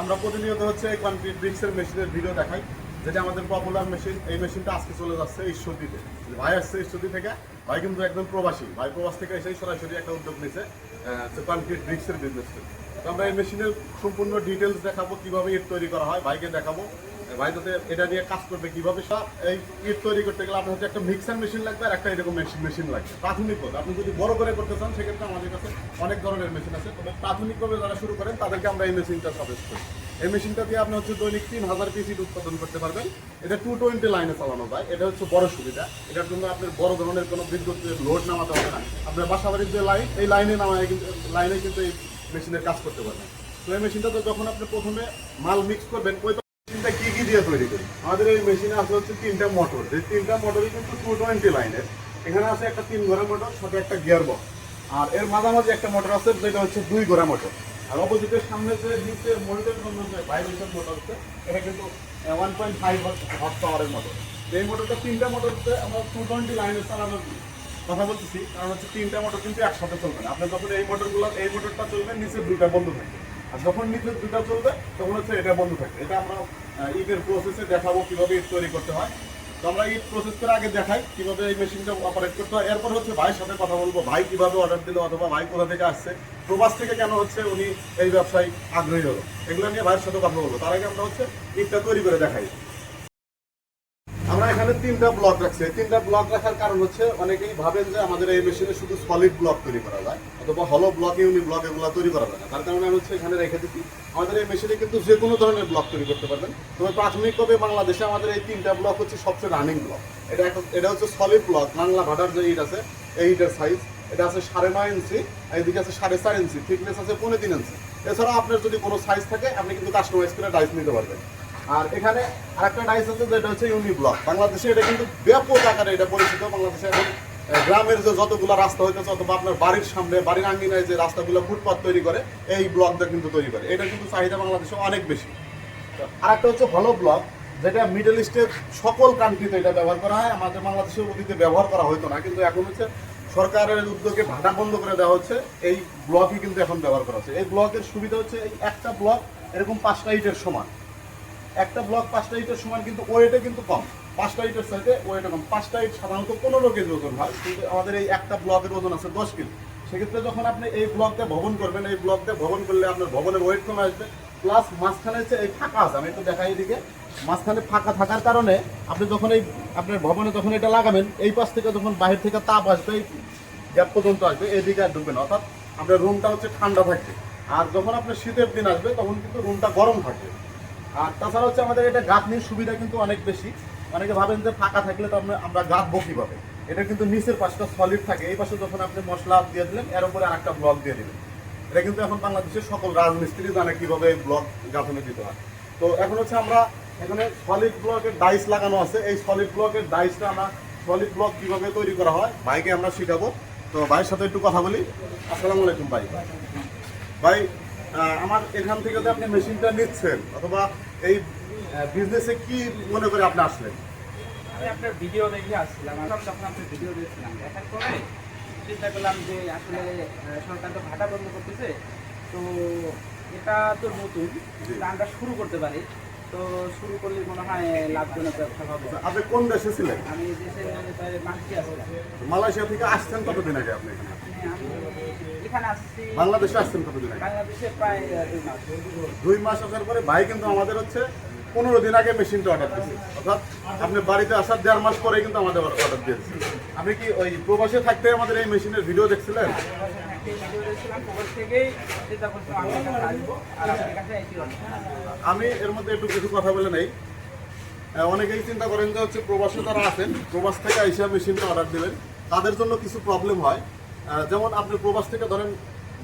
আমরা প্রতিনিয়ত হচ্ছে কনক্রিট ব্রিক্সের মেশিনের ভিডিও দেখাই, যেটা আমাদের পপুলার মেশিন এই মেশিনটা আজকে চলে যাচ্ছে ঈশ্বরদীতে। ভাই আসছে ঈশ্বরদী থেকে, ভাই কিন্তু একদম প্রবাসী। ভাই প্রবাস থেকে এসেই সরাসরি একটা উদ্যোগ নিয়েছে কনক্রিট ব্রিক্সের বিজনেস তো আমরা এই মেশিনের সম্পূর্ণ ডিটেলস দেখাবো, কীভাবে ইট তৈরি করা হয়, ভাইকে দেখাবো। ভাই এটা নিয়ে কাজ করবে কীভাবে? সব এই ইট তৈরি করতে গেলে আপনার হচ্ছে একটা মিক্সার মেশিন লাগবে আর একটা এরকম মেশিন মেশিন লাগবে। প্রাথমিকভাবে আপনি যদি বড় করে করতে চান, সেক্ষেত্রে আমাদের কাছে অনেক ধরনের মেশিন আছে। তবে প্রাথমিকভাবে যারা শুরু করেন, তাদেরকে আমরা এই মেশিনটা সাজেস্ট করি। এই মেশিনটা দিয়ে আপনি হচ্ছে দৈনিক তিন হাজার পিস ইট উৎপাদন করতে পারবেন। এটা টু টোয়েন্টি লাইনে চালানো যায় এটা হচ্ছে বড় সুবিধা। এটার জন্য আপনার বড় ধরনের কোনো বিদ্যুৎ লোড নামাতে হবে না। আপনার বাসাবাড়ির যে লাইন এই লাইনে নামায় কিন্তু লাইনে কিন্তু এই মেশিনের কাজ করতে পারবেন। তো এই মেশিনটাতে যখন আপনি প্রথমে মাল মিক্স করবেন, ওই মেশিনটা দিয়ে তৈরি করি। আমাদের এই মেশিনে আছে হচ্ছে তিনটা মোটর এই তিনটা মোটরই কিন্তু টু টোয়েন্টি লাইনের এখানে আছে একটা তিন ঘোড়া মোটর সাথে একটা গিয়ার বক্স আর এর মাঝামাঝি একটা মোটর আছে, যেটা হচ্ছে দুই ঘোড়া মোটর আর অপোজিটের সামনে যে নিচের মোটরের জন্য যে ভাইব্রেশন মোটর আছে, এটা কিন্তু ওয়ান পয়েন্ট ফাইভ হর্স পাওয়ারের মোটর এই মোটরটা তিনটা মোটরতে আমরা টু টোয়েন্টি লাইনের চালানোর কথা বলতেছি, কারণ হচ্ছে তিনটা মোটর কিন্তু একসাথে চলবে না। আপনি যখন এই মোটরগুলো এই মোটরটা চলবে, নিচের দুইটা বন্ধ থাকবে। আর যখন নিচের দুইটা চলবে, তখন হচ্ছে এটা বন্ধ থাকবে। এটা আমরা ঈদের প্রসেসে দেখাবো কীভাবে ইট তৈরি করতে হয়। তো আমরা ইট প্রসেস করে আগে দেখাই কীভাবে এই মেশিনটা অপারেট করতে হয়। এরপর হচ্ছে ভাইয়ের সাথে কথা বলব, ভাই কীভাবে অর্ডার দিল অথবা ভাই কোথা থেকে আসছে, প্রবাস থেকে কেন হচ্ছে উনি এই ব্যবসায় আগ্রহী হলো, এগুলো নিয়ে ভাইয়ের সাথে কথা বলব। তার আগে আমরা হচ্ছে ইটটা তৈরি করে দেখাই। আমরা এখানে তিনটা ব্লক রাখছি। তিনটা ব্লক রাখার কারণ হচ্ছে অনেকেই ভাবেন যে আমাদের এই মেশিনে শুধু সলিড ব্লক তৈরি করা যায় অথবা হলো ব্লক ইউনি ব্লক এগুলো তৈরি করা যায় না। তার কারণে আমি হচ্ছে এখানে রেখে দিচ্ছি। আমাদের এই মেশিনে কিন্তু যে কোনো ধরনের ব্লক তৈরি করতে পারবেন। তবে প্রাথমিকভাবে বাংলাদেশে আমাদের এই তিনটা ব্লক হচ্ছে সবচেয়ে রানিং ব্লক এটা এটা হচ্ছে সলিড ব্লক বাংলা ভাটার যে ইট আছে, এই ইটের সাইজ এটা আছে সাড়ে নয় ইঞ্চি এদিকে আছে সাড়ে চার ইঞ্চি। থিকনেস আছে পৌনে তিন ইঞ্চি। এছাড়া আপনার যদি কোনো সাইজ থাকে, আপনি কিন্তু কাস্টমাইজ করে ডাইস নিতে পারবেন। আর এখানে আরেকটা ডাইস আছে যেটা হচ্ছে ইউনি ব্লক বাংলাদেশে এটা কিন্তু ব্যাপক আকারে এটা পরিচিত। বাংলাদেশে গ্রামের যে যতগুলো রাস্তা হইতেছে অথবা আপনার বাড়ির সামনে, বাড়ির আঙ্গিনায় যে রাস্তাগুলো ফুটপাথ তৈরি করে, এই ব্লকটা কিন্তু তৈরি করে। এটা কিন্তু চাহিদা বাংলাদেশে অনেক বেশি। আর একটা হচ্ছে ভালো ব্লক যেটা মিডল ইস্টের সকল কান্ট্রিতে এটা ব্যবহার করা হয়। আমাদের বাংলাদেশের অতীতে ব্যবহার করা হতো না। কিন্তু এখন হচ্ছে সরকারের উদ্যোগে ভাটা বন্ধ করে দেওয়া হচ্ছে। এই ব্লকই কিন্তু এখন ব্যবহার করা হচ্ছে। এই ব্লকের সুবিধা হচ্ছে এই একটা ব্লক এরকম পাঁচটা ইটের সমান। একটা ব্লক পাঁচটা ইটের সমান কিন্তু ওয়েটে কিন্তু কম। পাঁচটা ইটের সাথে ওয়েটে কম। পাঁচটা ইট সাধারণত পনেরো কেজি ওজন হয়, কিন্তু আমাদের এই একটা ব্লকের ওজন আছে দশ কেজি। সেক্ষেত্রে যখন আপনি এই ব্লকটা ভবন করবেন, এই ব্লকটা ভবন করলে আপনার ভবনের ওয়েট কমে আসবে প্লাস মাঝখানে হচ্ছে এই ফাঁকা আছে, আমি একটু দেখাই এদিকে, মাঝখানে ফাঁকা থাকার কারণে আপনি যখন এই আপনার ভবনে যখন এটা লাগাবেন, এই পাশ থেকে যখন বাহির থেকে তাপ আসবে, এই গ্যাপ পর্যন্ত আসবে, এদিকে আর ঢুকবে না। অর্থাৎ আপনার রুমটা হচ্ছে ঠান্ডা থাকবে। আর যখন আপনার শীতের দিন আসবে, তখন কিন্তু রুমটা গরম থাকবে। আর তাছাড়া হচ্ছে আমাদের এটা গাঁথনির সুবিধা কিন্তু অনেক বেশি। অনেকে ভাবেন যে ফাঁকা থাকলে তো আমরা গাঁথবো কীভাবে? এটা কিন্তু নিচের পাশটা সলিড থাকে, এই পাশে যখন আপনি মশলা দিয়ে দিলেন, এর উপরে আরেকটা ব্লক দিয়ে দিলেন। এটা কিন্তু এখন বাংলাদেশের সকল রাজমিস্ত্রি জানে কীভাবে ব্লক গাঁথনি দিতে হয়। তো এখন হচ্ছে আমরা এখানে সলিড ব্লকের ডাইস লাগানো আছে। এই সলিড ব্লকের ডাইসটা আমরা সলিড ব্লক কীভাবে তৈরি করা হয়, ভাইকে আমরা শিখাবো। তো ভাইয়ের সাথে একটু কথা বলি। আসসালামু আলাইকুম ভাই। ভাই আমার এখান থেকে যে আপনি মেশিনটা নিচ্ছেন অথবা এই বিজনেসে কি মনে করে আপনি আসলেন? আমি আপনার ভিডিও দেখে আসছিলাম। আসলাম তখন আপনার ভিডিও দেখছিলাম দেখার পরে চিন্তা করলাম যে আসলে সরকার তো ভাটা বন্ধ করতেছে। তো এটা তো নতুন। আমরা শুরু করতে পারি। তো শুরু করলে মনে হয় লাভজনক ব্যবসা হবে। আপনি কোন দেশে ছিলেন? আমি দেশের মালয়েশিয়া মালয়েশিয়া থেকে আসছেন কতদিন আগে আপনি এখানে? আসছি। বাংলাদেশে আসছেন কতদিন আগে? বাংলাদেশে প্রায় দুই মাস। দুই মাস আসার পরে ভাই কিন্তু আমাদের হচ্ছে পনেরো দিন আগে মেশিনটা অর্ডার দিয়েছে অর্থাৎ আপনি বাড়িতে আসার দেড় মাস পরে কিন্তু আমাদের অর্ডার দিয়েছে আপনি কি ওই প্রবাসে থাকতে আমাদের এই মেশিনের ভিডিও দেখছিলেন? আমি এর মধ্যে একটু কিছু কথা বলে নেই। অনেকেই চিন্তা করেন যে হচ্ছে প্রবাসে যারা আছেন, প্রবাস থেকে আইসা মেশিনটা অর্ডার দেবেন তাদের জন্য কিছু প্রবলেম হয়। যেমন আপনি প্রবাস থেকে ধরেন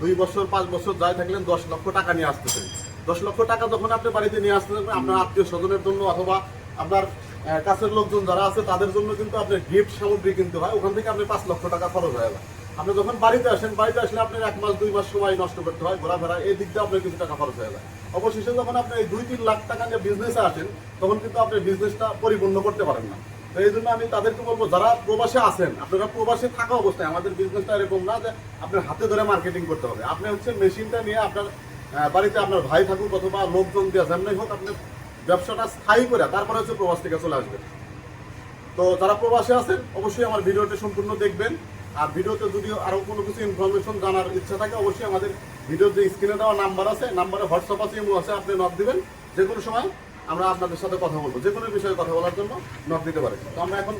দুই বছর, পাঁচ বছর যাই থাকলেন, দশ লক্ষ টাকা নিয়ে আসতেছেন। দশ লক্ষ টাকা যখন আপনি বাড়িতে নিয়ে আসতে যাবেন আপনার আত্মীয় স্বজনের জন্য অথবা আপনার কাছের লোকজন যারা আছে, তাদের জন্য কিন্তু আপনার গিফট সামগ্রী কিনতে হয়। ওখান থেকে আপনি পাঁচ লক্ষ টাকা খরচ হয়ে যায়। আপনি যখন বাড়িতে আসেন, বাড়িতে আসলে আপনার এক মাস, দুই মাস সময় নষ্ট করতে হয়, ঘোরাফেরা, এই দিক দিয়ে আপনার কিছু টাকা খরচ হয়ে যায়। অবশেষে যখন আপনি এই দুই, তিন লাখ টাকা নিয়ে বিজনেসে আসেন, তখন কিন্তু আপনি বিজনেসটা পরিপূর্ণ করতে পারেন না। তো এই জন্য আমি তাদেরকে বলব, যারা প্রবাসে আছেন, আপনারা প্রবাসে থাকা অবস্থায়, আমাদের বিজনেসটা এরকম না যে আপনার হাতে ধরে মার্কেটিং করতে হবে। আপনি হচ্ছে মেশিনটা নিয়ে আপনার বাড়িতে আপনার ভাই থাকুক অথবা লোকজন দিয়ে যেমনি হোক আপনি ব্যবসাটা স্থায়ী করে, তারপরে হচ্ছে প্রবাস থেকে চলে আসবেন। তো যারা প্রবাসে আছেন, অবশ্যই আমার ভিডিওটি সম্পূর্ণ দেখবেন। আর ভিডিওতে যদি আরও কোনো কিছু ইনফরমেশন জানার ইচ্ছা থাকে, অবশ্যই আমাদের ভিডিওর যে স্ক্রিনে দেওয়া নাম্বার আছে নাম্বারে হোয়াটসঅ্যাপ আছে, ইমো আছে, আপনি নক দিবেন। যে কোনো সময় আমরা আপনাদের সাথে কথা বলব। যে কোনো বিষয়ে কথা বলার জন্য নক দিতে পারি। তো আমরা এখন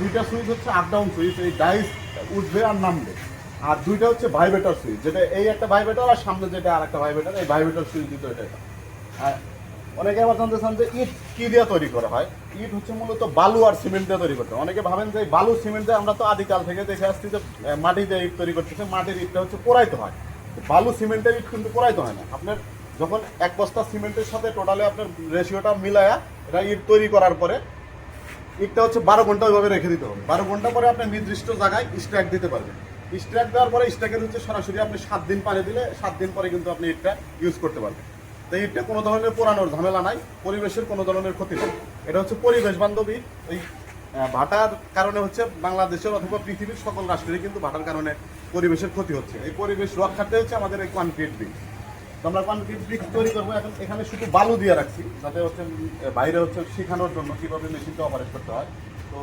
দুইটা সুইচ হচ্ছে আপ ডাউন সুইচ এই ডাইস উঠবে আর নামবে। আর দুইটা হচ্ছে ভাইবেটার সুইচ যেটা এই একটা ভাইবেটার আর সামনে যেটা আর একটা ভাইবেটার এই ভাইবেটার সুইচ দিতে এটা। আর অনেকে আবার জানতে চান যে ইট কি দিয়ে তৈরি করা হয়? ইট হচ্ছে মূলত বালু আর সিমেন্ট দিয়ে তৈরি করতে। অনেকে ভাবেন যে বালু, সিমেন্ট দিয়ে আমরা তো আদিকাল থেকে দেখে আসছি যে মাটি দিয়ে ইট তৈরি করতেছে, মাটির ইটটা হচ্ছে পোড়াইতে হয়। বালু, সিমেন্টের ইট কিন্তু পোড়াইতে হয় না। আপনার যখন এক বস্তা সিমেন্টের সাথে টোটালি আপনার রেশিওটা মিলায়া এটা ইট তৈরি করার পরে ইটটা হচ্ছে বারো ঘণ্টা ওইভাবে রেখে দিতে হবে। বারো ঘণ্টা পরে আপনি নির্দিষ্ট জায়গায় স্ট্র্যাক দিতে পারবেন। স্ট্র্যাক দেওয়ার পরে স্ট্র্যাকের হচ্ছে সরাসরি আপনি সাত দিন পানি দিলে সাত দিন পরে কিন্তু আপনি ইটটা ইউজ করতে পারবেন। তো ইটটা কোনো ধরনের পোড়ানোর ঝামেলা নাই, পরিবেশের কোনো ধরনের ক্ষতি নেই। এটা হচ্ছে পরিবেশ বান্ধবী, ওই ভাটার কারণে হচ্ছে বাংলাদেশের অথবা পৃথিবীর সকল রাষ্ট্রেরই কিন্তু ভাটার কারণে পরিবেশের ক্ষতি হচ্ছে। এই পরিবেশ রক্ষার্থে হচ্ছে আমাদের এই কনক্রিট তো আমরা কনক্রিট ব্রিক্স তৈরি করব। এখন এখানে শুধু বালু দিয়ে রাখছি, যাতে হচ্ছে বাইরে হচ্ছে শেখানোর জন্য কীভাবে মেশিনটা অপারেট করতে হয়। তো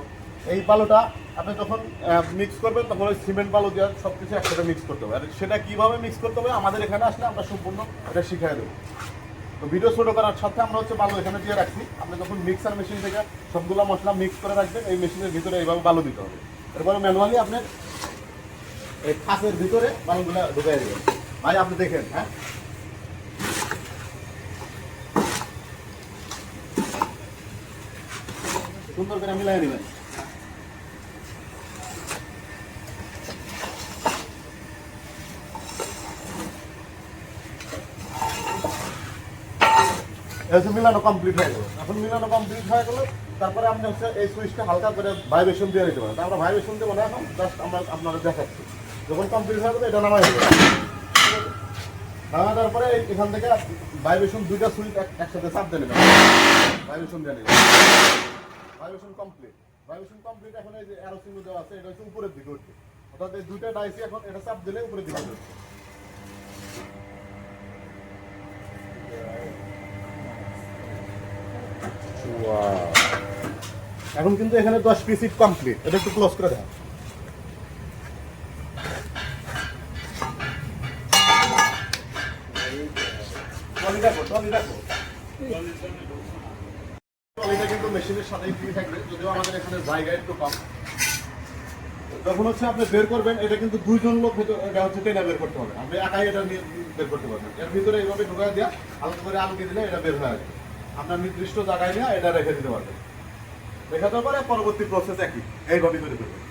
এই বালুটা আপনি যখন মিক্স করবেন, তখন ওই সিমেন্ট বালু দিয়ে সব কিছু একসাথে মিক্স করতে হবে। আর সেটা কীভাবে মিক্স করতে হবে, আমাদের এখানে আসলে আমরা সম্পূর্ণ এটা শিখিয়ে দেবো। তো ভিডিও ছোটো করার সাথে আমরা হচ্ছে বালু এখানে দিয়ে রাখছি। আপনি যখন মিক্সার মেশিন থেকে সবগুলো মশলা মিক্স করে রাখবেন, এই মেশিনের ভিতরে এইভাবে বালু দিতে হবে। এরপরে ম্যানুয়ালি আপনি এই খাসের ভিতরে বালুগুলো ঢুকাই দেবেন। ভাই, আপনি দেখেন হ্যাঁ? সুন্দর করে মিলাই নেবেন। হচ্ছে মিলানো কমপ্লিট হয়ে গেল। এখন মিলানো কমপ্লিট হয়ে গেল, তারপরে আপনি হচ্ছে এই সুইচটা হালকা করে ভাইব্রেশন দিয়ে দিতে পারেন। আমরা ভাইব্রেশন দেবো না এখন জাস্ট আমরা আপনাদের দেখাচ্ছি। যখন কমপ্লিট হয়ে যাবে, এটা নামাই দেবো। নামা দেওয়ার পরে এখান থেকে ভাইব্রেশন দুইটা সুইচ একসাথে চাপ দিয়ে নেবেন ভাইব্রেশন দিয়ে নেবেন ভাইব্রেশন কমপ্লিট ভাইব্রেশন কমপ্লিট এখন এই যে অ্যারো সিঙ্গল দেওয়া আছে, এটা হচ্ছে উপরের দিকে উঠবে। অর্থাৎ এই দুইটা ডাইসি এখন এটা চাপ দিলে উপরের দিকে উঠবে। এখন কিন্তু এখানে দশ পিস ইট কমপ্লিট এটা একটু ক্লোজ করে দেন ফ্রি থাকবে, যদিও আমাদের এখানে জায়গা একটু কম। যখন হচ্ছে আপনি বের করবেন, এটা কিন্তু দুইজন লোক এটা হচ্ছে টেনে বের করতে হবে। আপনি একাই এটা বের করতে পারবেন। এর ভিতরে এইভাবে ঢোকা দেওয়া হালকা করে আলুকে দিলে এটা বের হয়ে আসবে। আপনার নির্দিষ্ট জায়গায় নিয়ে এটা রেখে দিতে পারবেন রেখে দেওয়ার পরে পরবর্তী প্রসেস একই এইভাবে করে দেবেন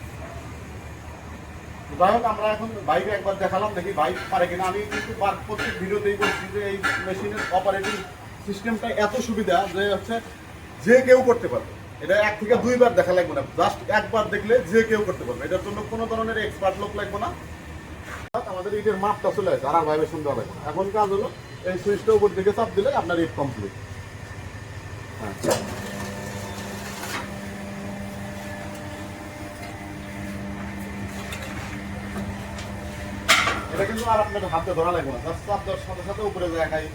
যাই হোক, আমরা এখন বাইকে একবার দেখালাম, দেখি বাইক পারে কিনা। আমি কিন্তু প্রত্যেক ভিডিওতেই বলছি যে এই মেশিনের অপারেটিং সিস্টেমটা এত সুবিধা যে হচ্ছে যে কেউ করতে পারবে। এটা এক থেকে দুইবার দেখা লাগবে না। জাস্ট একবার দেখলে যে কেউ করতে পারবে। এটার জন্য কোনো ধরনের এক্সপার্ট লোক লাগবে না। আমাদের ইটের মাপটা চলে আসে। আর দেওয়া লাগবে না। এখন কাজ হলো, এই সুইচটা উপর দিকে চাপ দিলে আপনার ইট কমপ্লিট হ্যাঁ এটা কিন্তু আর আপনার হাতে ধরা লাগবে না। জাস্ট সাথে সাথে উপরে জায়গায়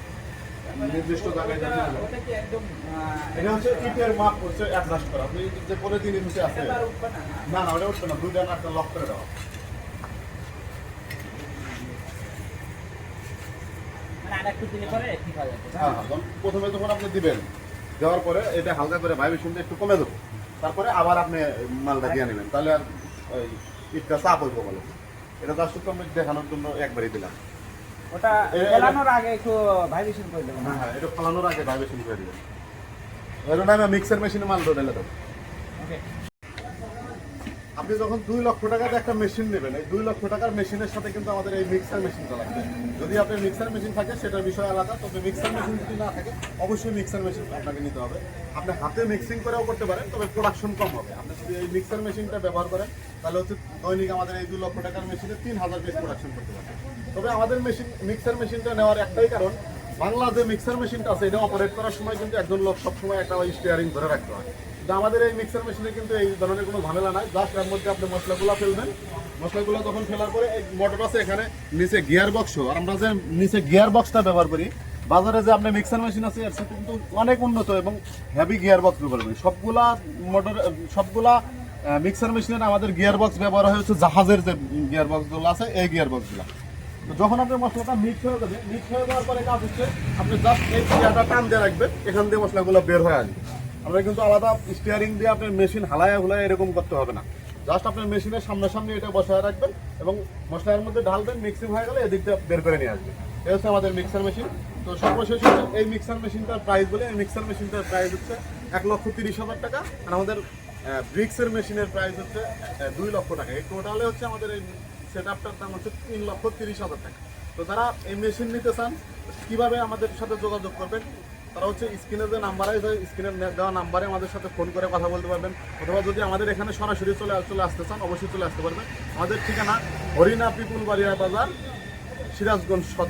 নির্দিষ্ট জায়গায় না। ওটা কি একদম আহ, এটা হচ্ছে ইটের মাপ হচ্ছে অ্যাডজাস্ট করা। আপনি যে পরে তিন ইঞ্চি আছে। এটা তো আর উঠবে না, না? না না ওটা উঠবে না। দুইটা একটা লক করে দেওয়া। মানে হয়ে হ্যাঁ প্রথমে যখন আপনি দিবেন। দেওয়ার পরে এটা হালকা করে ভাইব্রেশনটা একটু কমে দেবো। তারপরে আবার আপনি মালটা দিয়ে নেবেন। তাহলে আর ওই ইটটা চাপ হইব বলো। এটা তার একটু আমি দেখানোর জন্য একবারই দিলাম। ওটা ফেলানোর আগে একটু ভাইবেশন করে দেবেন। হ্যাঁ হ্যাঁ এটা ফলানোর আগে ভাইবেশন করে দিবেন। এর নামে মিক্সার মেশিনে মাল ঢেলে দেবো ওকে আপনি যখন দুই লক্ষ টাকাতে একটা মেশিন নেবেন, এই দুই লক্ষ টাকার মেশিনের সাথে কিন্তু আমাদের এই মিক্সার মেশিনটা লাগবে যদি আপনার মিক্সার মেশিন থাকে, সেটার বিষয় আলাদা। তবে মিক্সার মেশিন যদি না থাকে, অবশ্যই মিক্সার মেশিন আপনাকে নিতে হবে। আপনি হাতে মিক্সিং করেও করতে পারেন, তবে প্রোডাকশন কম হবে। আপনি যদি এই মিক্সার মেশিনটা ব্যবহার করেন, তাহলে হচ্ছে দৈনিক আমাদের এই দুই লক্ষ টাকার মেশিনে তিন হাজার পিস প্রোডাকশন করতে পারবেন। তবে আমাদের মেশিন মিক্সার মেশিনটা নেওয়ার একটাই কারণ বাংলা যে মিক্সার মেশিনটা আছে, এটা অপারেট করার সময় কিন্তু একজন লোক সবসময় একটা স্টিয়ারিং ধরে রাখতে হয়। আমাদের এই মিক্সার মেশিনে কিন্তু এই ধরনের কোনো ঝামেলা নাই। জাস্ট এর মধ্যে আপনি মশলাগুলো ফেলবেন। মশলাগুলো তখন ফেলার পরে এই মোটর আছে এখানে, নিচে গিয়ার বক্স আমরা যে নিচে গিয়ার বক্সটা ব্যবহার করি, বাজারে যে আপনার মিক্সার মেশিন আছে, এর সাথে কিন্তু অনেক উন্নত এবং হেভি গিয়ার বক্স ব্যবহার করি। সবগুলা মোটর সবগুলা মিক্সার মেশিনের আমাদের গিয়ার বক্স ব্যবহার হয় হচ্ছে জাহাজের যে গিয়ার বক্সগুলো আছে, এই গিয়ার বক্সগুলো যখন আপনার মশলাটা মিক্স হয়ে যাবে মিক্স হয়ে যাওয়ার পরে কাজ হচ্ছে, আপনি জাস্ট এই টান দিয়ে রাখবেন, এখান দিয়ে মশলাগুলো বের হয়ে আসবে। আমরা কিন্তু আলাদা স্টিয়ারিং দিয়ে আপনার মেশিন হালায়া হুলায় এরকম করতে হবে না। জাস্ট আপনার মেশিনের সামনাসামনি এটা বসায় রাখবেন এবং মশলার মধ্যে ঢালবেন মিক্সিং হয়ে গেলে এদিকটা বের করে নিয়ে আসবে এই হচ্ছে আমাদের মিক্সার মেশিন তো সর্বশেষ এই মিক্সার মেশিনটার প্রাইস বলে, এই মিক্সার মেশিনটার প্রাইস হচ্ছে এক লক্ষ তিরিশ হাজার টাকা আর আমাদের ব্রিক্সের মেশিনের প্রাইস হচ্ছে দুই লক্ষ টাকা। এই টোটালে হচ্ছে আমাদের এই সেট আপটার দাম হচ্ছে তিন লক্ষ তিরিশ হাজার টাকা। তো যারা এই মেশিন নিতে চান, কীভাবে আমাদের সাথে যোগাযোগ করবেন? তারা হচ্ছে স্ক্রিনে যে নাম্বার আছে স্ক্রিনে দেওয়া নাম্বারে আমাদের সাথে ফোন করে কথা বলতে পারবেন। অথবা যদি আমাদের এখানে সরাসরি চলে চলে আসতে চান, অবশ্যই চলে আসতে পারবেন। আমাদের ঠিকানা হরিণা পিপুল বাড়িয়া বাজার, সিরাজগঞ্জ